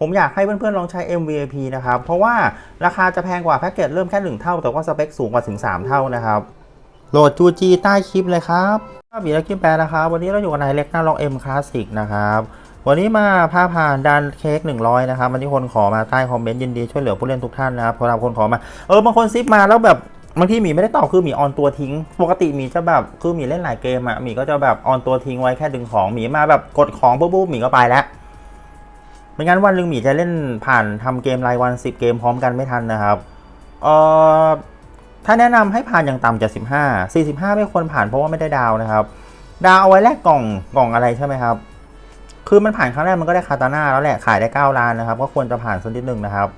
ผมอยากให้เพื่อนๆลองใช้ MVP นะครับ เพราะว่าราคาจะแพงกว่าแพ็กเกจเริ่มแค่ 1 เท่า แต่ว่าสเปคสูงกว่าถึง 3 เท่านะครับโหลด UG ใต้คลิปเลยครับบีและคลิปแปลนะครับ วันนี้เราอยู่กับนายเล็กหน้าลอง M Classic นะครับ วันนี้มาพาผ่านดันเค้ก100 นะครับวันนี้คนขอมาใต้คอมเมนต์ยินดีช่วยเหลือผู้เล่นทุกท่านนะครับสำหรับคนขอมาเออบางคนซิปมาแล้วแบบบางทีหมีไม่ได้ตอบคือหมีออนตัวทิ้ง ปกติหมีจะแบบคือหมีเล่นหลายเกมอะหมีก็จะแบบออนตัวทิ้งไว้แค่ดึงของหมีมาแบบกดของปุ๊บปุ๊บหมีก็ไปแล้ว ไม่งั้นวันหนึ่งหมีจะเล่นผ่านทำเกมรายวัน 10 เกมพร้อมกันไม่ทันนะครับเออถ้าแนะนำให้ผ่านอย่างต่ำจะ15 45 ไม่ควรผ่านเพราะว่าไม่ได้ดาวนะครับ ดาวเอาไว้แลกกล่องกล่องอะไรใช่ไหมครับ คือมันผ่านครั้งแรกมันก็ได้คาตาน่าแล้วแหละขายได้9ล้านนะครับ ก็ควรจะผ่านสักนิดหนึ่งนะครับ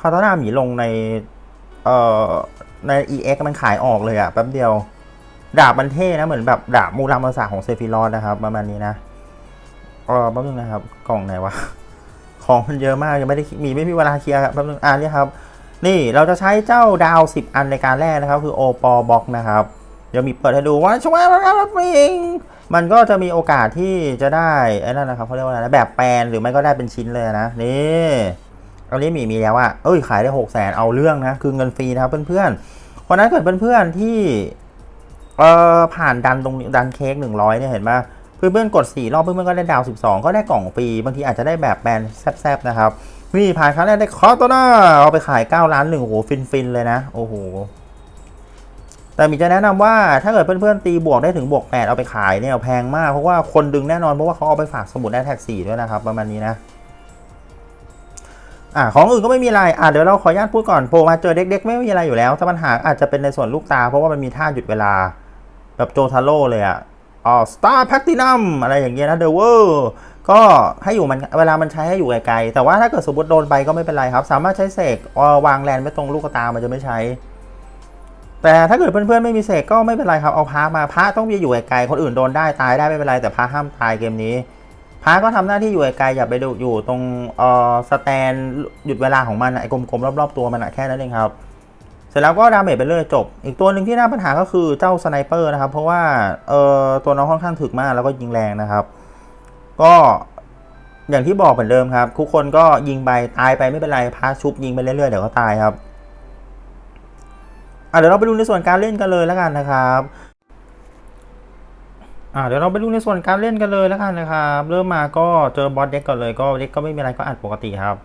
คาตาน่าหมีลงในเอ่อใน EX มันขายออกเลยอะแป๊บเดียว ดาบมันเท่นะเหมือนแบบดาบมูรามาสาของเซฟิรอสนะครับประมาณนี้นะ ออแป๊บนึงนะครับ กล่องไหนวะ ของมันเยอะมากยังไม่ได้มีไม่มีเวลาเคลียร์ครับแป๊บนึงอ่านี่ครับ นี่เราจะใช้เจ้าดาว 10 อันในการแรกนะครับ คือโอปอบ็อกนะครับ เดี๋ยวมีเปิดให้ดูว่าช่วยรับฟิงมันก็จะมีโอกาสที่จะได้ไอ้นั่นนะครับเขาเรียกว่าอะไรแบบแปลนหรือไม่ก็ได้เป็นชิ้นเลยนะนี่อันนี้มีมีแล้วอะเอ้ยขายได้หกแสนเอาเรื่องนะคือเงินฟรีนะครับเพื่อนๆเพราะนั้นเกิดเพื่อนๆที่เอ่อผ่านดันตรงนี้ดันเค้กหนึ่งร้อยเนี่ยเห็นปะ เพื่อนๆกดสี่รอบเพื่อนๆก็ได้ดาวสิบสองก็ได้กล่องฟรี บางทีอาจจะได้แบบแบรนด์แซบๆนะครับนี่ผ่านครั้งแรกได้คอตัวหน้าเอาไปขายเก้าล้านหนึ่งโอ้โหฟินๆเลยนะ โอ้โหแต่มีจะแนะนำว่าถ้าเกิดเพื่อนๆตีบวกได้ถึงบวก8เอาไปขายเนี่ยแพงมาก เพราะว่าคนดึงแน่นอนเพราะว่าเขาเอาไปฝากสมุดได้แท็กสี่ด้วยนะครับ ประมาณนี้นะอ่าของอื่นก็ไม่มีอะไรอ่าเดี๋ยวเราขออนุญาตพูดก่อนโผล่มาเจอเด็กๆ ไม่มีอะไรอยู่แล้ว ถ้าปัญหาอาจจะเป็นในส่วนลูกตา เพราะว่ามันมีท่าหยุดเวลาแบบโจทาโร่เลยอะ อ๋อสตาร์แพคตินัมอะไรอย่างเงี้ยนะเดอะเวอร์ก็ให้อยู่มันเวลามันใช้ให้อยู่ไกลๆแต่ว่าถ้าเกิดสมมติโดนไปก็ไม่เป็นไรครับ สามารถใช้เสกเอ่อวางแลนไว้ตรงลูกตามันจะไม่ใช้ แต่ถ้าเกิดเพื่อนๆไม่มีเสกก็ไม่เป็นไรครับเอาพระมาพระต้องมีอยู่ไกลๆคนอื่นโดนได้ตายได้ไม่เป็นไรแต่พระห้ามตายเกมนี้พระก็ทำหน้าที่อยู่ไกลๆอย่าไปดูอยู่ตรงเอ่อสแตนหยุดเวลาของมันไอ้กลมๆรอบๆตัวมันอะแค่นั้นเองครับ เสร็จแล้วก็ดาเมจไปเรื่อยจบ อีกตัวหนึ่งที่น่าปัญหาก็คือเจ้าสไนเปอร์นะครับ เพราะว่าเอ่อตัวน้องค่อนข้างถึกมากแล้วก็ยิงแรงนะครับ ก็อย่างที่บอกเหมือนเดิมครับ ทุกคนก็ยิงไปตายไปไม่เป็นไรพาชุบยิงไปเรื่อยๆเดี๋ยวก็ตายครับอะเดี๋ยวเราไปดูในส่วนการเล่นกันเลยแล้วกันนะครับอ่าเดี๋ยวเราไปดูในส่วนการเล่นกันเลยแล้วกันนะครับ เริ่มมาก็เจอบอสเด็กก่อนเลยก็เด็กก็ไม่มีอะไรก็อัดปกติครับ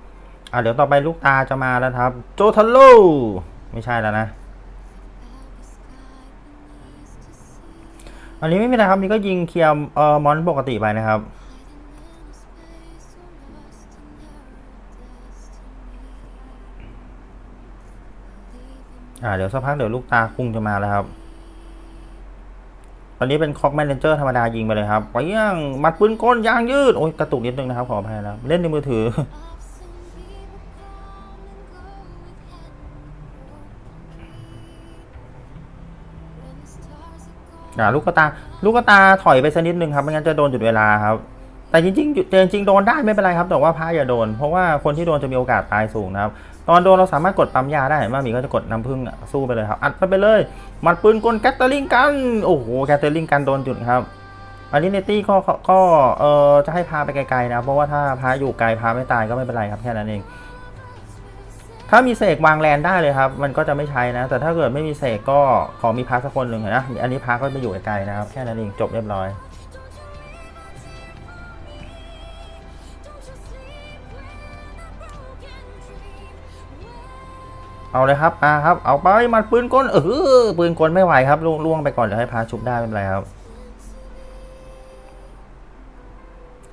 อ่าเดี๋ยวต่อไปลูกตาจะมาแล้วครับ โจทาโร่ ไม่ใช่แล้วนะ อันนี้ไม่มีอะไรครับนี่ก็ยิงเคลียร์เอ่อมอนปกติไปนะครับ อ่าเดี๋ยวสักพักเดี๋ยวลูกตาคุ้งจะมาแล้วครับตอนนี้เป็นคอกแมนเจอร์ธรรมดายิงไปเลยครับไปย่างมัดปืนก้นยางยืด โอ้ยกระตุกนิดนึงนะครับขออภัยนะเล่นในมือถือ อ่าลูกกระตา ลูกกระตาถอยไปสักนิดนึงครับไม่งั้นจะโดนหยุดเวลาครับ แต่จริงๆหยุดจริงๆโดนได้ไม่เป็นไรครับแต่ว่าพระอย่าโดน เพราะว่าคนที่โดนจะมีโอกาสตายสูงนะครับ ตอนโดนเราสามารถกดปั๊มยาได้เห็นไหมมีก็จะกดน้ำผึ้งสู้ไปเลยครับ อัดไปไปเลย มัดปืนกลแกตเตอร์ลิงกัน โอ้โหแกตเตอร์ลิงกันโดนจุดครับอันนี้เนตี้ก็ก็ก็เออจะให้พาไปไกลๆนะ เพราะว่าถ้าพาอยู่ไกลพาไม่ตายก็ไม่เป็นไรครับแค่นั้นเอง ถ้ามีเสกวางแลนได้เลยครับ มันก็จะไม่ใช้นะ แต่ถ้าเกิดไม่มีเสกก็ขอมีพาร์สักคนหนึ่งนะ อันนี้พาร์ก็ไปอยู่ไกลๆนะครับ แค่นั้นเองจบเรียบร้อย เอาเลยครับมาครับ เอาไปมันปืนกลเออปืนกลไม่ไหวครับล่วงล่วงไปก่อนเดี๋ยวให้พาชุบได้ไม่เป็นไรครับ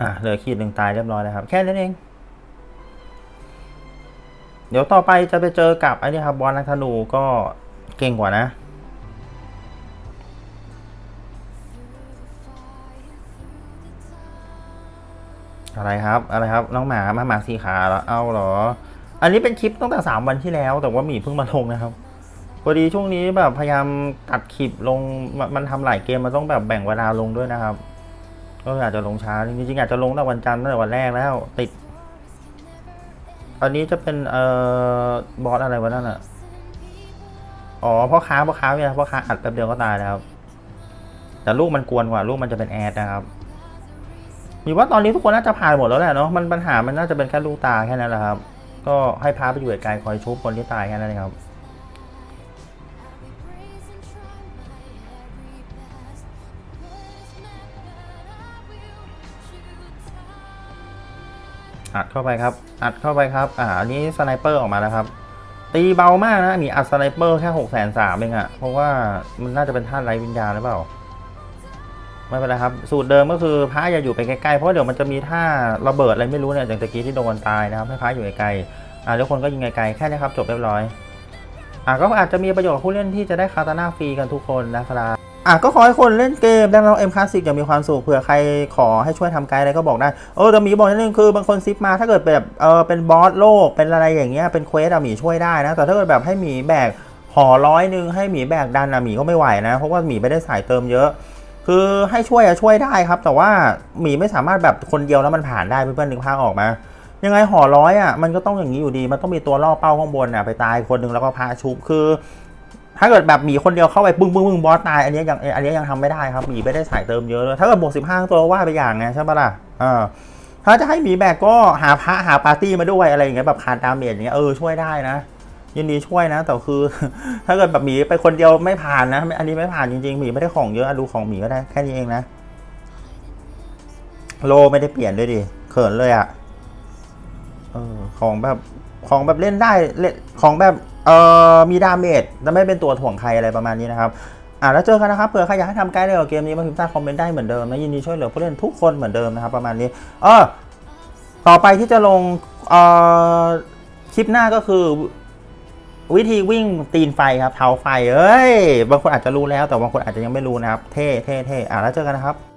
อะเหลือขีดหนึ่งตายเรียบร้อยแล้วครับ แค่นั้นเอง เดี๋ยวต่อไปจะไปเจอกับไอ้นี่ครับบอลนักธนูก็เก่งกว่านะอะไรครับ อะไรครับ น้องหมามาหมาสีขาแล้วเอาเหรอ อันนี้เป็นคลิปตั้งแต่สามวันที่แล้ว แต่ว่าหมีเพิ่งมาลงนะครับพอดีช่วงนี้แบบพยายามตัดคลิปลงมันมันทำหลายเกมมันต้องแบบแบ่งเวลาลงด้วยนะครับ ก็อาจจะลงช้าจริงๆอาจจะลงตั้งแต่วันจันทร์ตั้งแต่วันแรกแล้ว ติด อันนี้จะเป็นเอ่อบอสอะไรวะนั่นอะ อ๋อพ่อค้าพ่อค้าเนี่ยพ่อค้าอัดแป๊บเดียวก็ตายแล้วครับแต่ลูกมันกวนกว่าลูกมันจะเป็นแอดนะครับมีว่าตอนนี้ทุกคนน่าจะผ่านหมดแล้วแหละเนาะมันปัญหามันน่าจะเป็นแค่ลูกตาแค่นั้นแหละครับ ก็ให้พาไปอยู่ไกลคอยชุบคนที่ตายแค่นั้นเองครับ อัดเข้าไปครับ อัดเข้าไปครับ อ่า อันนี้สไนเปอร์ออกมาแล้วครับ ตีเบามากนะมีอัดสไนเปอร์แค่หกแสนสามเองอะเพราะว่ามันน่าจะเป็นท่านไร้วิญญาณหรือเปล่า ไม่เป็นไรครับ สูตรเดิมก็คือพระอย่าอยู่ไปใกล้ๆ เพราะเดี๋ยวมันจะมีท่าระเบิดอะไรไม่รู้เนี่ยอย่างตะกี้ที่โดนตายนะครับให้พระอยู่ไกลๆ อ่าแล้วคนก็ยิงไกลๆ แค่นี้ครับจบเรียบร้อย อ่าก็อาจจะมีประโยชน์ผู้เล่นที่จะได้คาตาน่าฟรีกันทุกคนนะครับ อะก็ขอให้คนเล่นเกม แล้วเราเอ็มคลาสสิกอย่างมีความสุขเผื่อใครขอให้ช่วยทำไกด์อะไรก็บอกได้เออแต่หมีบอกนิดนึงคือบางคนซิปมาถ้าเกิดแบบเออเป็นบอสโลกเป็นอะไรอย่างเงี้ยเป็นเควสอะหมีช่วยได้นะ แต่ถ้าเกิดแบบให้หมีแบกห่อร้อยนึงให้หมีแบกดันอะหมีก็ไม่ไหวนะ เพราะว่าหมีไม่ได้สายเติมเยอะ คือให้ช่วยอะช่วยได้ครับ แต่ว่าหมีไม่สามารถแบบคนเดียวแล้วมันผ่านได้เพื่อนๆนึกภาพออกมายังไงห่อร้อยอะมันก็ต้องอย่างนี้อยู่ดี มันต้องมีตัวล่อเป้าข้างบนอะไปตายคนหนึ่งแล้วก็พาชุบคือ ถ้าเกิดแบบหมีคนเดียวเข้าไปปึ้งปึ้งปึ้งบอสตายอันนี้ยังอันนี้ยังทำไม่ได้ครับหมีไม่ได้สายเติมเยอะเลยถ้าเกิดบวกสิบห้าตัวว่าไปอย่างไงใช่ปะล่ะถ้าจะให้หมีแบกก็หาพระหาปาร์ตี้มาด้วยอะไรอย่างเงี้ยแบบคาร์ดาเมจอย่างเงี้ยเออช่วยได้นะยินดีช่วยนะแต่คือ ถ้าเกิดแบบหมีไปคนเดียวไม่ผ่านนะอันนี้ไม่ผ่านจริงๆหมีไม่ได้ของเยอะดูของหมีก็ได้แค่นี้เองนะ โลไม่ได้เปลี่ยนด้วยดิเขินเลยอะเออของแบบของแบบเล่นได้เล่นของแบบ เอ่อมีดาเมจแต่ไม่เป็นตัวถ่วงใครอะไรประมาณนี้นะครับอ่าแล้วเจอกันนะครับเผื่อใครอยากให้ทำไกด์เกี่ยวกับเกมนี้มาพิมพ์ใต้คอมเมนต์ได้เหมือนเดิมนะยินดีช่วยเหลือผู้เล่นทุกคนเหมือนเดิมนะครับประมาณนี้เออต่อไปที่จะลงเอ่อคลิปหน้าก็คือวิธีวิ่งตีนไฟครับเท้าไฟเอ้ย บางคนอาจจะรู้แล้วแต่บางคนอาจจะยังไม่รู้นะครับ เท่เท่เท่อ่าแล้วเจอกันนะครับ